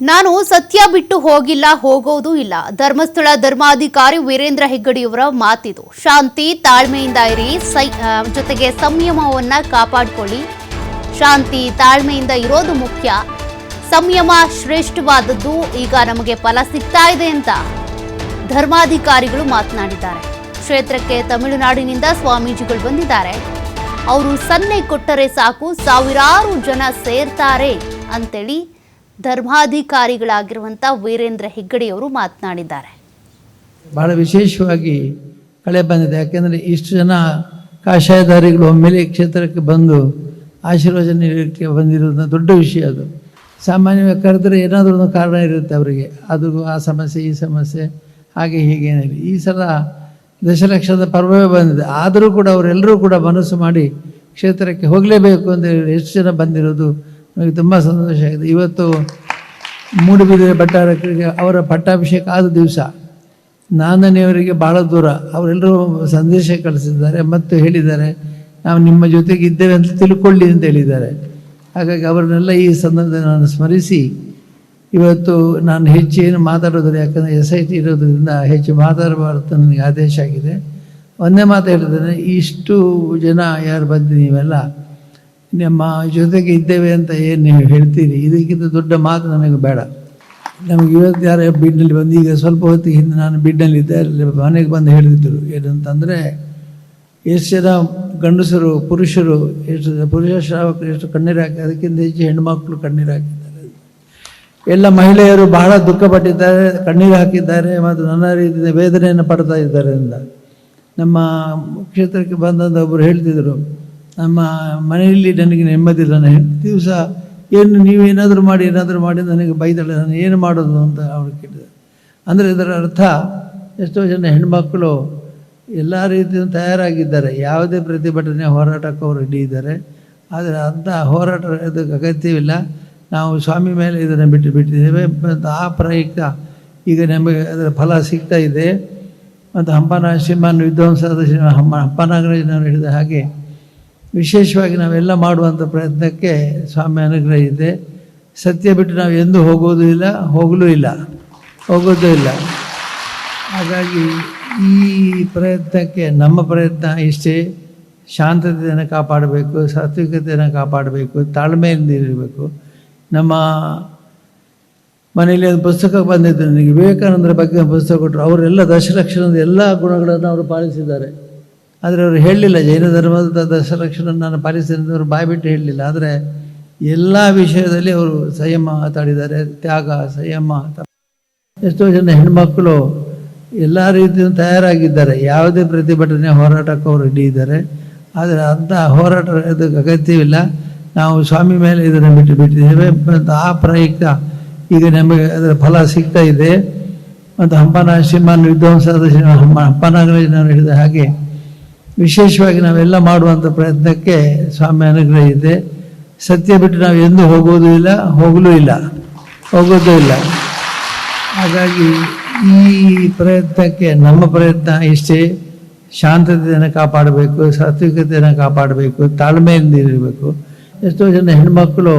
ನಾನು ಸತ್ಯ ಬಿಟ್ಟು ಹೋಗಿಲ್ಲ, ಹೋಗೋದು ಇಲ್ಲ. ಧರ್ಮಸ್ಥಳ ಧರ್ಮಾಧಿಕಾರಿ ವೀರೇಂದ್ರ ಹೆಗ್ಗಡಿಯವರ ಮಾತಿದು. ಶಾಂತಿ, ತಾಳ್ಮೆಯಿಂದ ಇರಿ, ಸೈ ಜೊತೆಗೆ ಸಂಯಮವನ್ನ ಕಾಪಾಡಿಕೊಳ್ಳಿ. ಶಾಂತಿ, ತಾಳ್ಮೆಯಿಂದ ಇರೋದು ಮುಖ್ಯ. ಸಂಯಮ ಶ್ರೇಷ್ಠವಾದದ್ದು, ಈಗ ನಮಗೆ ಫಲ ಸಿಗ್ತಾ ಇದೆ ಅಂತ ಧರ್ಮಾಧಿಕಾರಿಗಳು ಮಾತನಾಡಿದ್ದಾರೆ. ಕ್ಷೇತ್ರಕ್ಕೆ ತಮಿಳುನಾಡಿನಿಂದ ಸ್ವಾಮೀಜಿಗಳು ಬಂದಿದ್ದಾರೆ. ಅವರು ಸನ್ನೆ ಕೊಟ್ಟರೆ ಸಾಕು, ಸಾವಿರಾರು ಜನ ಸೇರ್ತಾರೆ ಅಂತೇಳಿ ಧರ್ಮಾಧಿಕಾರಿಗಳಾಗಿರುವಂಥ ವೀರೇಂದ್ರ ಹೆಗ್ಗಡೆಯವರು ಮಾತನಾಡಿದ್ದಾರೆ. ಬಹಳ ವಿಶೇಷವಾಗಿ ಕಳೆ ಬಂದಿದೆ. ಯಾಕೆಂದರೆ ಇಷ್ಟು ಜನ ಕಾಷಾಯಧಾರಿಗಳು ಒಮ್ಮೆಲೆ ಕ್ಷೇತ್ರಕ್ಕೆ ಬಂದು ಆಶೀರ್ವಚನ ನೀಡಲಿಕ್ಕೆ ಬಂದಿರೋದು ದೊಡ್ಡ ವಿಷಯ ಅದು. ಸಾಮಾನ್ಯವಾಗಿ ಕರೆದ್ರೆ ಏನಾದರೂ ಒಂದು ಕಾರಣ ಇರುತ್ತೆ ಅವರಿಗೆ. ಅದು ಆ ಸಮಸ್ಯೆ, ಈ ಸಮಸ್ಯೆ, ಹಾಗೆ ಹೀಗೆ ಈ ಸಲ ದಶಲಕ್ಷದ ಪರ್ವವೇ ಬಂದಿದೆ. ಆದರೂ ಕೂಡ ಅವರೆಲ್ಲರೂ ಕೂಡ ಮನಸ್ಸು ಮಾಡಿ ಕ್ಷೇತ್ರಕ್ಕೆ ಹೋಗಲೇಬೇಕು ಅಂತ ಹೇಳಿ ಎಷ್ಟು ಜನ ಬಂದಿರೋದು ನನಗೆ ತುಂಬ ಸಂತೋಷ ಆಗಿದೆ. ಇವತ್ತು ಮೂಡುಬಿದಿರೆ ಭಟ್ಟಾರಕರಿಗೆ ಅವರ ಪಟ್ಟಾಭಿಷೇಕ ಆದ ದಿವಸ ನಾನನೆಯವರಿಗೆ ಭಾಳ ದೂರ ಅವರೆಲ್ಲರೂ ಸಂದೇಶ ಕಳಿಸಿದ್ದಾರೆ ಮತ್ತು ಹೇಳಿದ್ದಾರೆ, ನಾವು ನಿಮ್ಮ ಜೊತೆಗೆ ಇದ್ದೇವೆ ಅಂತ ತಿಳ್ಕೊಳ್ಳಿ ಅಂತ ಹೇಳಿದ್ದಾರೆ. ಹಾಗಾಗಿ ಅವರನ್ನೆಲ್ಲ ಈ ಸಂದರ್ಭದಲ್ಲಿ ನಾನು ಸ್ಮರಿಸಿ, ಇವತ್ತು ನಾನು ಹೆಚ್ಚು ಏನು ಮಾತಾಡೋದಿಲ್ಲ, ಯಾಕಂದರೆ ಎಸ್ ಐ ಟಿ ಇರೋದ್ರಿಂದ ಹೆಚ್ಚು ಮಾತಾಡಬಾರ್ದು ನನಗೆ ಆದೇಶ ಆಗಿದೆ. ಒಂದೇ ಮಾತು ಹೇಳಿದ್ರೆ ಇಷ್ಟು ಜನ ಯಾರು ಬಂದು ನೀವೆಲ್ಲ ನಮ್ಮ ಜೊತೆಗೆ ಇದ್ದೇವೆ ಅಂತ ಏನು ನೀವು ಹೇಳ್ತೀರಿ? ಇದಕ್ಕಿಂತ ದೊಡ್ಡ ಮಾತು ನನಗೆ ಬೇಡ. ನಮಗೆ ಇವತ್ತು ಯಾರು ಬಿಡ್ನಲ್ಲಿ ಬಂದು, ಈಗ ಸ್ವಲ್ಪ ಹೊತ್ತಿಗೆ ಹಿಂದೆ ನಾನು ಬಿಡ್ನಲ್ಲಿದ್ದೆ ಅಲ್ಲಿ ಮನೆಗೆ ಬಂದು ಹೇಳಿದ್ರು. ಏನಂತಂದರೆ ಎಷ್ಟು ಜನ ಗಂಡಸರು, ಪುರುಷರು ಎಷ್ಟು ಪುರುಷ ಶ್ರಾವಕರು ಎಷ್ಟು ಕಣ್ಣೀರು ಹಾಕಿ, ಅದಕ್ಕಿಂತ ಹೆಚ್ಚು ಹೆಣ್ಮಕ್ಳು ಕಣ್ಣೀರು ಹಾಕಿದ್ದಾರೆ. ಎಲ್ಲ ಮಹಿಳೆಯರು ಬಹಳ ದುಃಖಪಟ್ಟಿದ್ದಾರೆ, ಕಣ್ಣೀರು ಹಾಕಿದ್ದಾರೆ ಮತ್ತು ನನ್ನ ರೀತಿಯ ವೇದನೆಯನ್ನು ಪಡ್ತಾ ಇದ್ದಾರೆ ಅಂತ. ನಮ್ಮ ಕ್ಷೇತ್ರಕ್ಕೆ ಬಂದಂಥ ಒಬ್ಬರು ಹೇಳ್ತಿದ್ರು ನಮ್ಮ ಮನೆಯಲ್ಲಿ ನನಗೆ ನೆಮ್ಮದಿಲ್ಲ ನಾನು ದಿವಸ ಏನು ನೀವೇನಾದರೂ ಮಾಡಿ, ಏನಾದರೂ ಮಾಡಿ ನನಗೆ ಬೈದಾಳೆ, ನಾನು ಏನು ಮಾಡೋದು ಅಂತ ಅವರು ಕೇಳಿದೆ. ಅಂದರೆ ಇದರ ಅರ್ಥ ಎಷ್ಟೋ ಜನ ಹೆಣ್ಮಕ್ಕಳು ಎಲ್ಲ ರೀತಿಯಿಂದ ತಯಾರಾಗಿದ್ದಾರೆ. ಯಾವುದೇ ಪ್ರತಿಭಟನೆ ಹೋರಾಟಕ್ಕೆ ಅವರು ರೆಡಿ ಇದ್ದಾರೆ. ಆದರೆ ಅಂಥ ಹೋರಾಟ ಇದಕ್ಕೆ ಅಗತ್ಯವಿಲ್ಲ. ನಾವು ಸ್ವಾಮಿ ಮೇಲೆ ಇದನ್ನು ಬಿಟ್ಟು ಬಿಟ್ಟಿದ್ದೇವೆ. ಮತ್ತು ಆ ಪ್ರಯುಕ್ತ ಈಗ ನಮಗೆ ಅದರ ಫಲ ಸಿಗ್ತಾ ಇದೆ. ಮತ್ತು ಹಂಪನ ಶ್ರೀಮಾನ್ ವಿದ್ವಾಂಸದ ಶ್ರೀ ಹಂಪ ಹಂಪನಾಗರಾಜನವರು ಹೇಳಿದ ಹಾಗೆ ವಿಶೇಷವಾಗಿ ನಾವೆಲ್ಲ ಮಾಡುವಂಥ ಪ್ರಯತ್ನಕ್ಕೆ ಸ್ವಾಮಿ ಅನುಗ್ರಹ ಇದೆ. ಸತ್ಯ ಬಿಟ್ಟು ನಾವು ಎಂದೂ ಹೋಗೋದು ಇಲ್ಲ, ಹೋಗಲೂ ಇಲ್ಲ, ಹೋಗೋದೂ ಇಲ್ಲ. ಹಾಗಾಗಿ ಈ ಪ್ರಯತ್ನಕ್ಕೆ, ನಮ್ಮ ಪ್ರಯತ್ನ ಇಷ್ಟೇ. ಶಾಂತತೆಯನ್ನು ಕಾಪಾಡಬೇಕು ಸಾತ್ವಿಕತೆಯನ್ನು ಕಾಪಾಡಬೇಕು, ತಾಳ್ಮೆಯಿಂದ ಇರಬೇಕು. ನಮ್ಮ ಮನೆಯಲ್ಲಿ ಒಂದು ಪುಸ್ತಕ ಬಂದಿದ್ದು ನನಗೆ ವಿವೇಕಾನಂದರ ಬಗ್ಗೆ ಪುಸ್ತಕ ಕೊಟ್ಟರು. ಅವರೆಲ್ಲ ದಶಲಕ್ಷಣದ ಎಲ್ಲ ಗುಣಗಳನ್ನು ಅವರು ಪಾಲಿಸಿದ್ದಾರೆ. ಆದರೆ ಅವರು ಹೇಳಲಿಲ್ಲ, ಜೈನ ಧರ್ಮದ ದಶಲಕ್ಷಣ ನಾನು ಪಾಲಿಸ್ತೇನೆ ಅವರು ಅವರು ಬಾಯ್ಬಿಟ್ಟು ಹೇಳಲಿಲ್ಲ. ಆದರೆ ಎಲ್ಲ ವಿಷಯದಲ್ಲಿ ಅವರು ಸಂಯಮ ಮಾತಾಡಿದ್ದಾರೆ, ತ್ಯಾಗ, ಸಂಯಮ ಎಷ್ಟೋ ಜನ ಹೆಣ್ಮಕ್ಕಳು ಎಲ್ಲ ರೀತಿಯೂ ತಯಾರಾಗಿದ್ದಾರೆ. ಯಾವುದೇ ಪ್ರತಿಭಟನೆ ಹೋರಾಟಕ್ಕೆ ಅವರು ಇದ್ದಾರೆ. ಆದರೆ ಅಂಥ ಹೋರಾಟ ಇದಕ್ಕೆ ಅಗತ್ಯವಿಲ್ಲ. ನಾವು ಸ್ವಾಮಿ ಮೇಲೆ ಇದನ್ನು ಬಿಟ್ಟು ಬಿಟ್ಟಿದ್ದೇವೆ. ಮತ್ತು ಆ ಪ್ರಯುಕ್ತ ಈಗ ನಮಗೆ ಅದರ ಫಲ ಸಿಗ್ತಾ ಇದೆ. ಮತ್ತು ಹಂಪನ ಶ್ರೀಮಾನ್ ವಿದ್ವಾಂಸ ಶ್ರೀ ಹಂಪ ಹಂಪನಾಗರಾಜನವರು ಹೇಳಿದ ಹಾಗೆ ವಿಶೇಷವಾಗಿ ನಾವೆಲ್ಲ ಮಾಡುವಂಥ ಪ್ರಯತ್ನಕ್ಕೆ ಸ್ವಾಮಿ ಅನುಗ್ರಹ ಇದೆ. ಸತ್ಯ ಬಿಟ್ಟು ನಾವು ಎಂದೂ ಹೋಗೋದೂ ಇಲ್ಲ, ಹೋಗಲೂ ಇಲ್ಲ, ಹೋಗೋದೂ ಇಲ್ಲ. ಹಾಗಾಗಿ ಈ ಪ್ರಯತ್ನಕ್ಕೆ, ನಮ್ಮ ಪ್ರಯತ್ನ ಇಷ್ಟೇ. ಶಾಂತತೆಯನ್ನು ಕಾಪಾಡಬೇಕು, ಸಾತ್ವಿಕತೆಯನ್ನು ಕಾಪಾಡಬೇಕು, ತಾಳ್ಮೆಯಿಂದ ಇರಬೇಕು. ಎಷ್ಟೋ ಜನ ಹೆಣ್ಮಕ್ಕಳು